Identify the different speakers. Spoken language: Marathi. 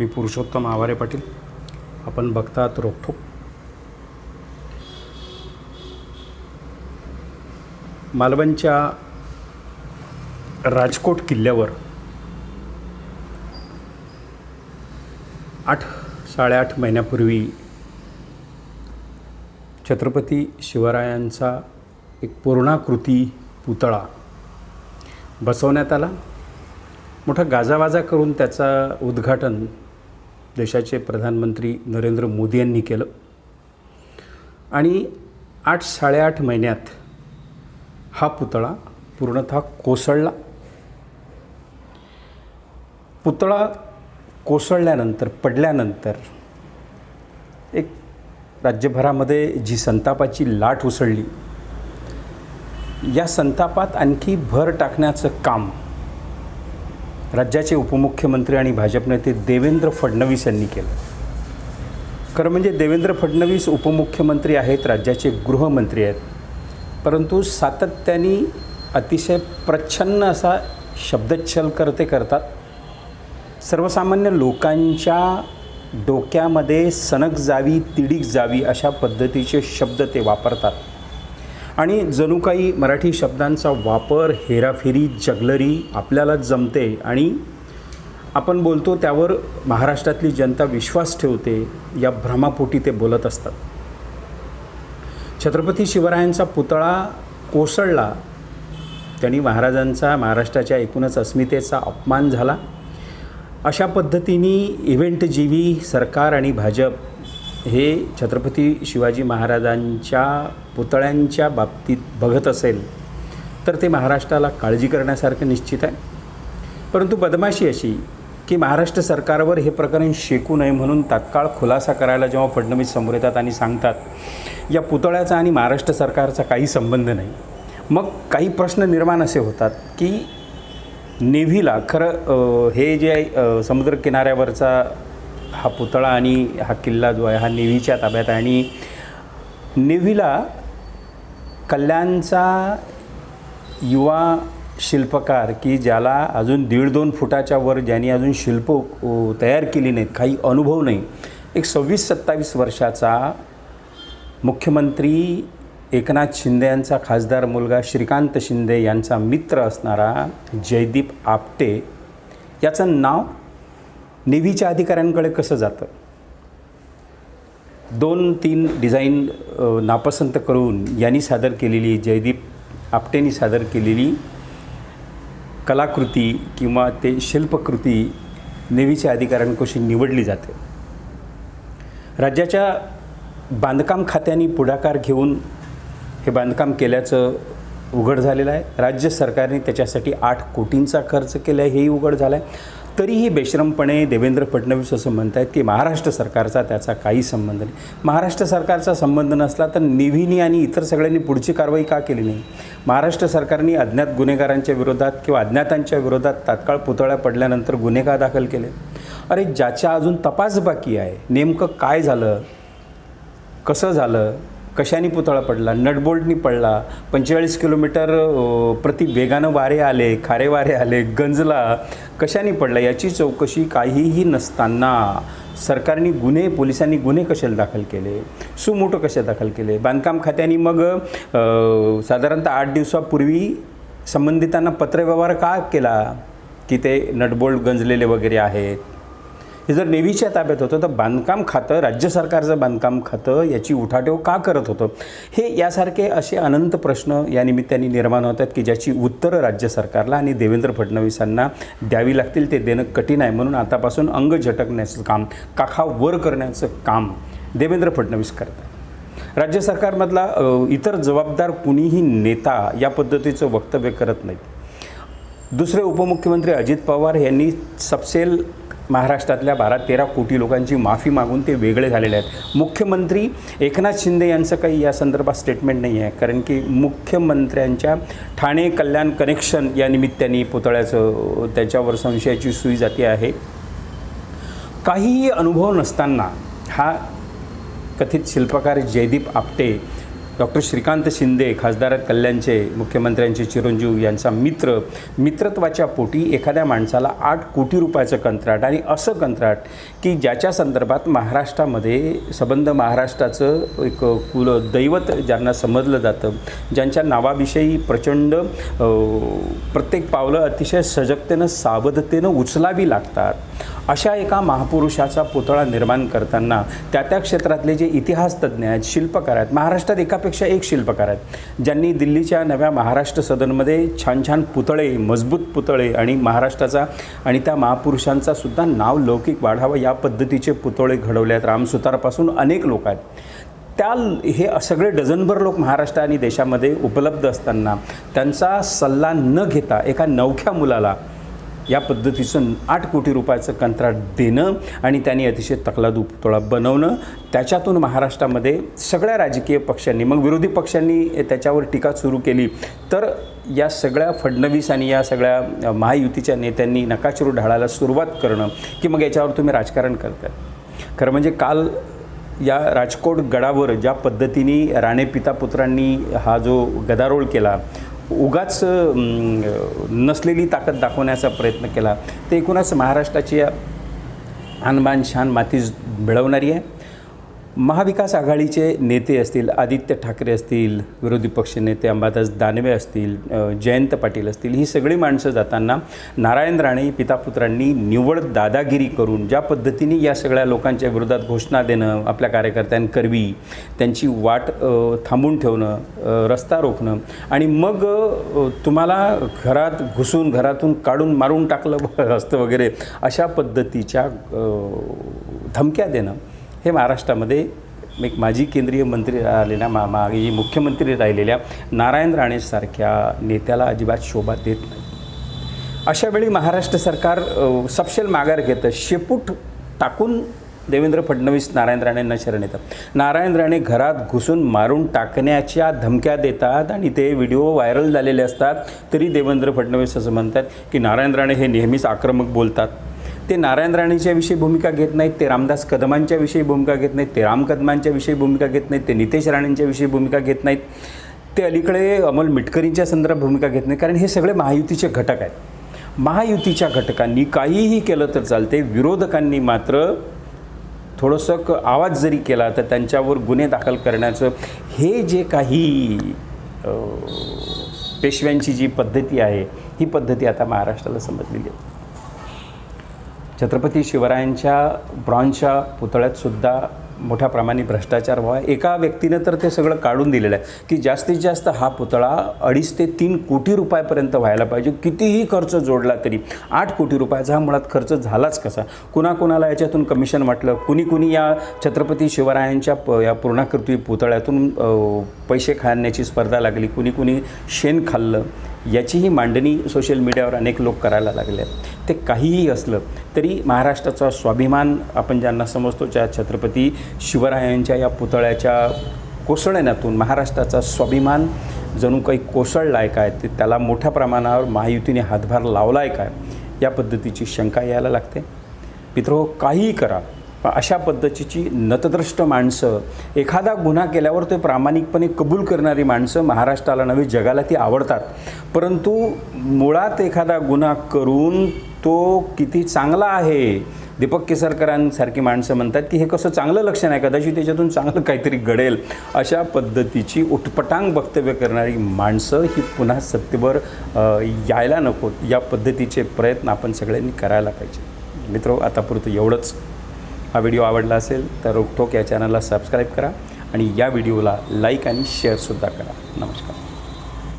Speaker 1: मी पुरुषोत्तम आवारे पाटील. आपण बघतात रोखोक मालवणच्या राजकोट किल्ल्यावर आठ साडेआठ महिन्यापूर्वी छत्रपती शिवरायांचा एक पूर्णाकृती पुतळा बसवण्यात आला. मोठा गाजावाजा करून त्याचा उद्घाटन देशाचे प्रधानमंत्री नरेंद्र मोदी यांनी केलं. आणि आठ साडेआठ महिन्यात हा पुतळा पूर्णतः कोसळला. पुतळा कोसळल्यानंतर पडल्यानंतर एक राज्यभरामध्ये जी संतापाची लाट उसळली या संतापात आणखी भर टाकण्याचं काम राज्याचे उपमुख्यमंत्री आणि भाजप नेते देवेंद्र फडणवीस यांनी केलं. खरं म्हणजे देवेंद्र फडणवीस उपमुख्यमंत्री आहेत राज्याचे गृहमंत्री आहेत. परंतु सातत्याने अतिशय प्रच्छन्न असा शब्दच्छल करते करतात. सर्वसामान्य लोकांच्या डोक्यामध्ये सनक जावी तिडीक जावी अशा पद्धतीचे शब्द ते वापरतात. आणि जणू काही मराठी शब्दांचा वापर हेराफेरी जगलरी आपल्याला जमते आणि आपण बोलतो त्यावर महाराष्ट्रातली जनता विश्वास ठेवते या भ्रमापोटी ते बोलत असतात. छत्रपती शिवरायांचा पुतळा कोसळला त्यांनी महाराजांचा महाराष्ट्राच्या एकूणच अस्मितेचा अपमान झाला. अशा पद्धतीने इव्हेंटजीवी सरकार आणि भाजप हे छत्रपती शिवाजी महाराजांच्या पुतळ्यांच्या बाबतीत बघत असेल तर ते महाराष्ट्राला काळजी करण्यासारखं निश्चित आहे. परंतु बदमाशी अशी की महाराष्ट्र सरकारवर हे प्रकरण शेकू नये म्हणून तात्काळ खुलासा करायला जेव्हा फडणवीस समोर येतात आणि सांगतात या पुतळ्याचा आणि महाराष्ट्र सरकारचा काही संबंध नाही. मग काही प्रश्न निर्माण असे होतात की नेव्हीला खरं हे जे आहे समुद्रकिनाऱ्यावरचा हा पुतळा आणि हा किल्ला जो आहे हा नेव्हीच्या ताब्यात आहे. आणि नेव्हीला कल्याणचा युवा शिल्पकार की ज्याला अजून दीड दोन फुटाच्या वर ज्यांनी अजून शिल्प तयार केली नाहीत काही अनुभव नाही. एक सव्वीस सत्तावीस वर्षाचा मुख्यमंत्री एकनाथ शिंदे यांचा खासदार मुलगा श्रीकांत शिंदे यांचा मित्र असणारा जयदीप आपटे याचं नाव नेव्हीच्या अधिकाऱ्यांकडे कसं जातं? दोन तीन डिझाईन नापसंत करून यांनी सादर केलेली जयदीप आपटेंनी सादर केलेली कलाकृती किंवा ते शिल्पकृती नेव्हीच्या अधिकाऱ्यांकडशी निवडली जाते. राज्याच्या बांधकाम खात्याने पुढाकार घेऊन हे बांधकाम केल्याचं उघड झालेलं आहे. राज्य सरकारने त्याच्यासाठी आठ कोटींचा खर्च केला आहे हेही उघड झाला आहे तरीही बेश्रमपणे देवेंद्र फडणवीस असं म्हणत आहेत की महाराष्ट्र सरकारचा त्याचा काही संबंध नाही. महाराष्ट्र सरकारचा संबंध नसला तर निव्हीनी आणि इतर सगळ्यांनी पुढची कारवाई का केली नाही? महाराष्ट्र सरकारने अज्ञात गुन्हेगारांच्या विरोधात किंवा अज्ञातांच्या विरोधात तात्काळ पुतळ्या पडल्यानंतर गुन्हे का दाखल केले? अरे ज्याच्या अजून तपास बाकी आहे. नेमकं काय झालं? कसं झालं? कशाने पुतळा पडला? नटबोल्टनी पडला. पंचेचाळीस किलोमीटर प्रति वेगानं वारे आले खारे वारे आले गंजला. कशाने पडला? याची चौकशी काहीही नसताना सरकारने गुन्हे पोलिसांनी गुन्हे कशाला दाखल केले? सुमोटो कशा दाखल केले? बांधकाम खात्याने मग साधारणतः आठ दिवसापूर्वी संबंधितांना पत्रव्यवहार का केला? की ते नटबोल्ट गंजलेले वगैरे आहेत? हे जर नेव्हीच्या ताब्यात होतं तर बांधकाम खातं राज्य सरकारचं बांधकाम खातं याची उठाठेव का करत होतं? हे यासारखे असे अनंत प्रश्न या निमित्ताने निर्माण होतात की ज्याची उत्तरं राज्य सरकारला आणि देवेंद्र फडणवीसांना द्यावी लागतील ते देणं कठीण आहे. म्हणून आतापासून अंग झटकण्याचं काम काखा वर करण्याचं काम देवेंद्र फडणवीस करतात. राज्य सरकारमधला इतर जबाबदार कुणीही नेता या पद्धतीचं वक्तव्य करत नाहीत. दुसरे उपमुख्यमंत्री अजित पवार यांनी सपसेल महाराष्ट्रातल्या बारा तेरा कोटी लोकांची माफी मागून ते वेगळे झालेले आहेत. मुख्यमंत्री एकनाथ शिंदे यांचं काही या संदर्भात स्टेटमेंट नाही आहे. कारण की मुख्यमंत्र्यांच्या ठाणे कल्याण कनेक्शन या निमित्ताने पुतळ्याचं त्याच्यावर संशयाची सुई जाती आहे. काहीही अनुभव नसताना हा कथित शिल्पकार जयदीप आपटे डॉक्टर श्रीकांत शिंदे खासदार कल्याणचे मुख्यमंत्र्यांचे चिरंजीव यांचा मित्र. मित्रत्वाच्या पोटी एखाद्या माणसाला आठ कोटी रुपयाचं कंत्राट आणि असं कंत्राट की ज्याच्या संदर्भात महाराष्ट्रामध्ये सबंध महाराष्ट्राचं एक कुल दैवत ज्यांना समजलं जातं ज्यांच्या नावाविषयी प्रचंड प्रत्येक पावलं अतिशय सजगतेनं सावधतेनं उचलावी लागतात. अशा एका महापुरुषाचा पुतळा निर्माण करताना त्या त्या क्षेत्रातले जे इतिहासतज्ञ आहेत शिल्पकार आहेत महाराष्ट्रात एकापेक्षा एक शिल्पकार आहेत. ज्यांनी दिल्लीच्या नव्या महाराष्ट्र सदनमध्ये छान छान पुतळे मजबूत पुतळे आणि महाराष्ट्राचा आणि त्या महापुरुषांचा सुद्धा नाव लौकिक वाढावं या पद्धतीचे पुतळे घडवले आहेत. रामसुतारापासून अनेक लोक आहेत. त्या हे सगळे डझनभर लोक महाराष्ट्र आणि देशामध्ये उपलब्ध असताना त्यांचा सल्ला न घेता एका नवख्या मुलाला या पद्धतीचं आठ कोटी रुपयाचं कंत्राट देणं आणि त्यांनी अतिशय तकलादुपतोळा बनवणं. त्याच्यातून महाराष्ट्रामध्ये सगळ्या राजकीय पक्षांनी मग विरोधी पक्षांनी त्याच्यावर टीका सुरू केली. तर या सगळ्या फडणवीस आणि या सगळ्या महायुतीच्या नेत्यांनी नकाशिरू ढाळायला सुरुवात करणं की मग याच्यावर तुम्ही राजकारण करताय. खरं म्हणजे काल या राजकोट गडावर ज्या पद्धतीने राणे पिता पुत्रांनी हा जो गदारोळ केला उगाच नसलेली ताकद दाखवण्याचा प्रयत्न केला. ते एकूणच महाराष्ट्राची आणबान शान माती मिळवणारी आहे. महाविकास आघाडीचे नेते असतील आदित्य ठाकरे असतील विरोधी पक्षनेते अंबादास दानवे असतील जयंत पाटील असतील ही सगळी माणसं जाताना नारायण राणे पितापुत्रांनी निव्वळ दादागिरी करून ज्या पद्धतीने या सगळ्या लोकांच्या विरोधात घोषणा देणं आपल्या कार्यकर्त्यांकरवी त्यांची वाट थांबून ठेवणं रस्ता रोखणं आणि मग तुम्हाला घरात घुसून घरातून काढून मारून टाकलं असतं वगैरे अशा पद्धतीच्या धमक्या देणं हे महाराष्ट्रामध्ये एक माजी केंद्रीय मंत्री राहिलेल्या मा माजी मुख्यमंत्री राहिलेल्या नारायण राणेसारख्या नेत्याला अजिबात शोभा देत नाही. अशावेळी महाराष्ट्र सरकार सपशेल माघार घेतं शेपूट टाकून देवेंद्र फडणवीस नारायण राणेंना शरण येतात नारायण राणे घरात घुसून मारून टाकण्याच्या धमक्या देतात आणि ते व्हिडिओ व्हायरल झालेले असतात तरी देवेंद्र फडणवीस असं म्हणतात की नारायण राणे हे नेहमीच आक्रमक बोलतात. ते नारायण राणेच्या विषयी भूमिका घेत नाहीत ते रामदास कदमांच्या विषयी भूमिका घेत नाहीत ते राम कदमांच्या विषयी भूमिका घेत नाहीत ते नितेश राणेंच्या विषयी भूमिका घेत नाहीत. ते अलीकडे अमोल मिटकरींच्या संदर्भात भूमिका घेत नाही कारण हे सगळे महायुतीचे घटक आहेत. महायुतीच्या घटकांनी काहीही केलं तर चालते विरोधकांनी मात्र थोडंसं क आवाज जरी केला तर त्यांच्यावर गुन्हे दाखल करण्याचं हे जे काही पेशव्यांची जी पद्धती आहे ही पद्धती आता महाराष्ट्राला समजलेली आहे. छत्रपती शिवरायांच्या ब्रॉन्झच्या पुतळ्यातसुद्धा मोठ्या प्रमाणे भ्रष्टाचार व्हावा. एका व्यक्तीनं तर ते सगळं काढून दिलेलं आहे की जास्तीत जास्त हा पुतळा अडीच ते तीन कोटी रुपयापर्यंत व्हायला पाहिजे. कितीही खर्च जोडला तरी आठ कोटी रुपयाचा हा मुळात खर्च झालाच कसा? कुणाकुणाला याच्यातून कमिशन वाटलं? कुणी कुणी या छत्रपती शिवरायांच्या प या पूर्णाकृती पुतळ्यातून पैसे खाण्याची स्पर्धा लागली. कुणी कुणी शेण खाल्लं. याचीही मांडणी सोशल मीडियावर अनेक लोक करायला लागले आहेत. ते काहीही असलं तरी महाराष्ट्राचा स्वाभिमान आपण ज्यांना समजतो ज्या छत्रपती शिवरायांच्या या पुतळ्याच्या कोसळण्यातून महाराष्ट्राचा स्वाभिमान जणू काही कोसळला आहे काय ते त्याला मोठ्या प्रमाणावर महायुतीने हातभार लावला आहे काय या पद्धतीची शंका यायला लागते. मित्र काहीही करा अशा पद्धतीची नतद्रष्ट माणसं एखादा गुन्हा केल्यावर ते प्रामाणिकपणे कबूल करणारी माणसं महाराष्ट्राला नव्हे जगाला ती आवडतात. परंतु मुळात एखादा गुन्हा करून तो किती चांगला आहे दीपक केसरकरांसारखी माणसं म्हणतात की हे कसं चांगलं लक्षण आहे कदाचित त्याच्यातून चांगलं काहीतरी घडेल अशा पद्धतीची उटपटांग वक्तव्य करणारी माणसं ही पुन्हा सत्तेवर यायला नकोत. या पद्धतीचे प्रयत्न आपण सगळ्यांनी करायला पाहिजे. मित्र आतापुरतं एवढंच. हा व्हिडिओ आवडला असेल तर रोकठोक या चॅनलला सबस्क्राईब करा आणि या व्हिडिओला लाईक आणि शेअरसुद्धा करा. नमस्कार.